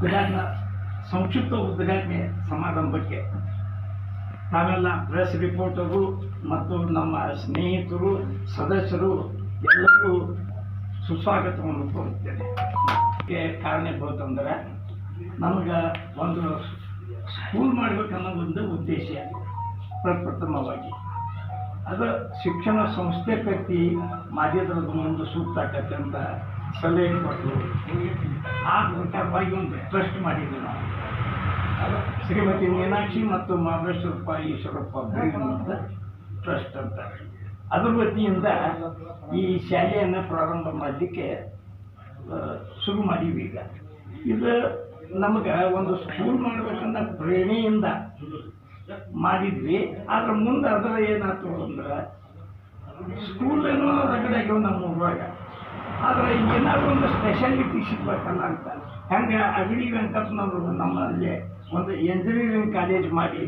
ಉದ್ಘಾಟನಾ ಸಂಕ್ಷಿಪ್ತ ಉದ್ಘಾಟನೆ ಸಮಾರಂಭಕ್ಕೆ ನಾವೆಲ್ಲ ಪ್ರೆಸ್ ರಿಪೋರ್ಟರು ಮತ್ತು ನಮ್ಮ ಸ್ನೇಹಿತರು, ಸದಸ್ಯರು ಎಲ್ಲರಿಗೂ ಸುಸ್ವಾಗತವನ್ನು ಕೋರುತ್ತೇನೆ. ಅಂದ್ರೆ ನಮಗೆ ಒಂದು ಸ್ಕೂಲ್ ಮಾಡಬೇಕನ್ನೋ ಒಂದು ಉದ್ದೇಶ ಪ್ರಪ್ರಥಮವಾಗಿ. ಅದು ಶಿಕ್ಷಣ ಸಂಸ್ಥೆ ಕಟ್ಟಿ ಮಾಧ್ಯಮದ ಒಂದು ಸೂಕ್ತ ಆಕತ್ತೆ ಅಂತ ಸಲಹೆ ಕೊಟ್ಟು ಆ ಪ್ರಕಾರವಾಗಿ ಒಂದು ಟ್ರಸ್ಟ್ ಮಾಡಿದ್ವಿ ನಾವು. ಶ್ರೀಮತಿ ಮೀನಾಕ್ಷಿ ಮತ್ತು ಮಹೇಶ್ವರಪ್ಪ ಈಶ್ವರಪ್ಪ ಅಂತ ಟ್ರಸ್ಟ್ ಅಂತ. ಅದ್ರ ವತಿಯಿಂದ ಈ ಶಾಲೆಯನ್ನು ಪ್ರಾರಂಭ ಮಾಡಲಿಕ್ಕೆ ಶುರು ಮಾಡೀವಿ ಈಗ. ಇದು ನಮಗೆ ಒಂದು ಸ್ಕೂಲ್ ಮಾಡ್ಬೇಕನ್ನೋ ಪ್ರೇರಣೆಯಿಂದ ಮಾಡಿದ್ವಿ. ಆದ್ರೆ ಮುಂದೆ ಅದರ ಏನಾಯ್ತು ಅಂದ್ರೆ ಸ್ಕೂಲ್ ಏನೋ ಆಗ್ಯಾವ ನಮ್ಮ ಊರಾಗ ಆದ್ರೆ ಏನಾದರೂ ಒಂದು ಸ್ಪೆಷಾಲಿಟಿ ಸಿಗ್ಬೇಕಲ್ಲ ಅಂತ. ಹೆಂಗೆ ಅಗಡಿ ವೆಂಕಟನವರು ನಮ್ಮಲ್ಲಿ ಒಂದು ಎಂಜಿನಿಯರಿಂಗ್ ಕಾಲೇಜ್ ಮಾಡಿ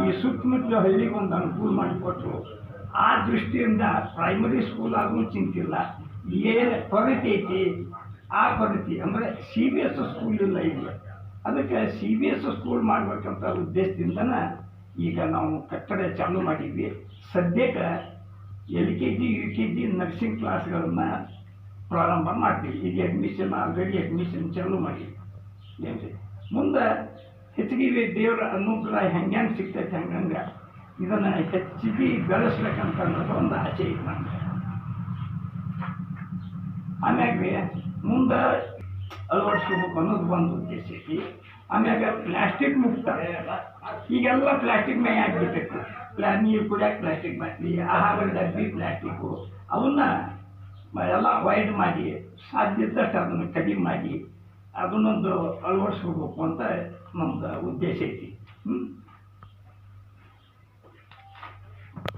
ಈ ಸುತ್ತಮುತ್ತಲ ಹಳ್ಳಿಗೆ ಒಂದು ಅನುಕೂಲ ಮಾಡಿಕೊಟ್ರು. ಆ ದೃಷ್ಟಿಯಿಂದ ಪ್ರೈಮರಿ ಸ್ಕೂಲ್ ಆದರೂ ಚಿಂತಿಲ್ಲ. ಏನು ಕೊರತೆ ಐತಿ. ಆ ಕೊರತೆ ಅಂದರೆ ಸಿ ಬಿ ಎಸ್ ಸ್ಕೂಲ್ ಇಲ್ಲ ಇಲ್ಲ ಅದಕ್ಕೆ ಸಿ ಬಿ ಎಸ್ ಸ್ಕೂಲ್ ಮಾಡ್ಬೇಕಂತ ಉದ್ದೇಶದಿಂದನೇ ಈಗ ನಾವು ಕಟ್ಟಡ ಚಾಲೂ ಮಾಡಿದ್ವಿ. ಸದ್ಯಕ್ಕೆ L K G, U K G nursing ಕ್ಲಾಸ್ಗಳನ್ನು ಪ್ರಾರಂಭ ಮಾಡ್ತೀವಿ ಈಗ ಅಡ್ಮಿಷನ್ ಆಲ್ರೆಡಿ ಅಡ್ಮಿಷನ್ ಚಾಲೂ ಮಾಡಿ ಏನ್ರಿ ಮುಂದೆ ಹೆಚ್ಚಿಗೆ ದೇವರ ಅನುಗ್ರಹ ಹೆಂಗೆ ಸಿಗ್ತೈತೆ ಹಂಗಂಗೆ ಇದನ್ನು ಹೆಚ್ಚಿಗೆ ಬೆಳೆಸ್ಬೇಕಂತ ಅನ್ನೋದು ಒಂದು ಆಸೆ ಇದೆ ನಮ್ಗೆ. ಆಮ್ಯಾಗ ಮುಂದೆ ಅಳವಡಿಸ್ಕೋಬೇಕು ಅನ್ನೋದು ಒಂದು ಉದ್ದೇಶ ಐತಿ. ಆಮ್ಯಾಗ ಪ್ಲಾಸ್ಟಿಕ್ ಮುಕ್ತ. ಈಗೆಲ್ಲ ಪ್ಲಾಸ್ಟಿಕ್ ಮೇ ಆಗಿಬಿಟ್ಟೈತಿ ಪ್ಲಾ ನೀರು ಕುಡಿಯೋಕೆ ಪ್ಲಾಸ್ಟಿಕ್ ಬಾಟ್ಲಿ ಆಹಾರ ಡಬ್ಬಿ ಪ್ಲಾಸ್ಟಿಕ್ಕು ಅವನ್ನ ಎಲ್ಲ ಅವಾಯ್ಡ್ ಮಾಡಿ ಸಾಧ್ಯ ಇದ್ದಷ್ಟು ಅದನ್ನು ಕಡಿಮೆ ಮಾಡಿ, ಅದನ್ನೊಂದು ಅಳವಡಿಸ್ಕೋಬೇಕು ಅಂತ ನಮ್ದು ಉದ್ದೇಶ ಐತಿ.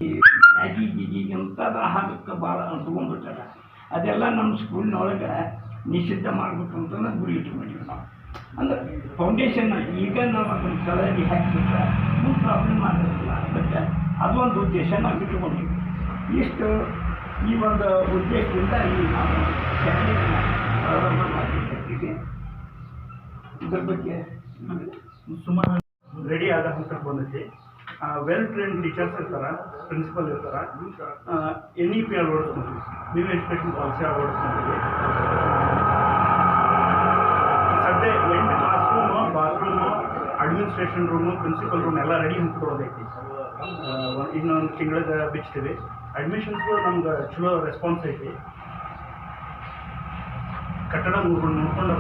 ಈ ಮ್ಯಾಗಿ, ಗಿಗಿ ಇಂಥದ್ದು ಆಹಾರಕ್ಕೆ ಭಾಳ ಅಂಟ್ಕೊಂಡ್ಬಿಟ್ಟಾರ ಅದೆಲ್ಲ ನಮ್ಮ ಸ್ಕೂಲ್ನೊಳಗೆ ನಿಷಿದ್ಧ ಮಾಡ್ಬೇಕು ಅಂತ ಗುರಿ ಇಟ್ಕೊಂಡಿವಿ ನಾವು. ಅಂದ್ರೆ ಫೌಂಡೇಶನ್ ಈಗ ನಾವು ಅದನ್ನು ತಳಗಿ ಹಾಕಿಬಿಟ್ರೆ ಪ್ರಾಬ್ಲಮ್ ಆಗಿರೋದಿಲ್ಲ ಅದಕ್ಕೆ ಅದೊಂದು ಉದ್ದೇಶ ನಾವು ಇಟ್ಕೊಂಡಿವಿ. ಇಷ್ಟು ಈ ಒಂದು ಉದ್ದೇಶದಿಂದ ಈ ಇದ್ರ ಬಗ್ಗೆ ಸುಮಾರು ರೆಡಿ ಆದ ಹಂತಕ್ಕೆ ಬಂದೈತಿ ವೆಲ್ ಟ್ರೈನ್ ಟೀಚರ್ಸ್ ಇರ್ತಾರ ಪ್ರಿನ್ಸಿಪಲ್ ಇರ್ತಾರ. ಎನ್ ಇ ಪಿ ಅಳವಡಿಸ್ಕೊಂತೀವಿ ನ್ಯೂ ಎಜುಕೇಷನ್ ಪಾಲಿಸಿ ಅಳವಡಿಸ್ಕೊಂತೀವಿ ಸದ್ಯ ಎಂಟು classroom bathroom administration room principal room ಎಲ್ಲ ರೆಡಿ ಹಂಚ್ಕೊಳ್ಳೋದೈತಿ ಇನ್ನೊಂದು ತಿಂಗಳದ ಬಿಚ್ತೀವಿ ಅಡ್ಮಿಷನ್ಸು ನಮ್ಗೆ ಚಲೋ ರೆಸ್ಪಾನ್ಸ್ ಐತಿ. ಕಟ್ಟಡ ನೋಡ್ಕೊಂಡು ನೋಡ್ಕೊಂಡು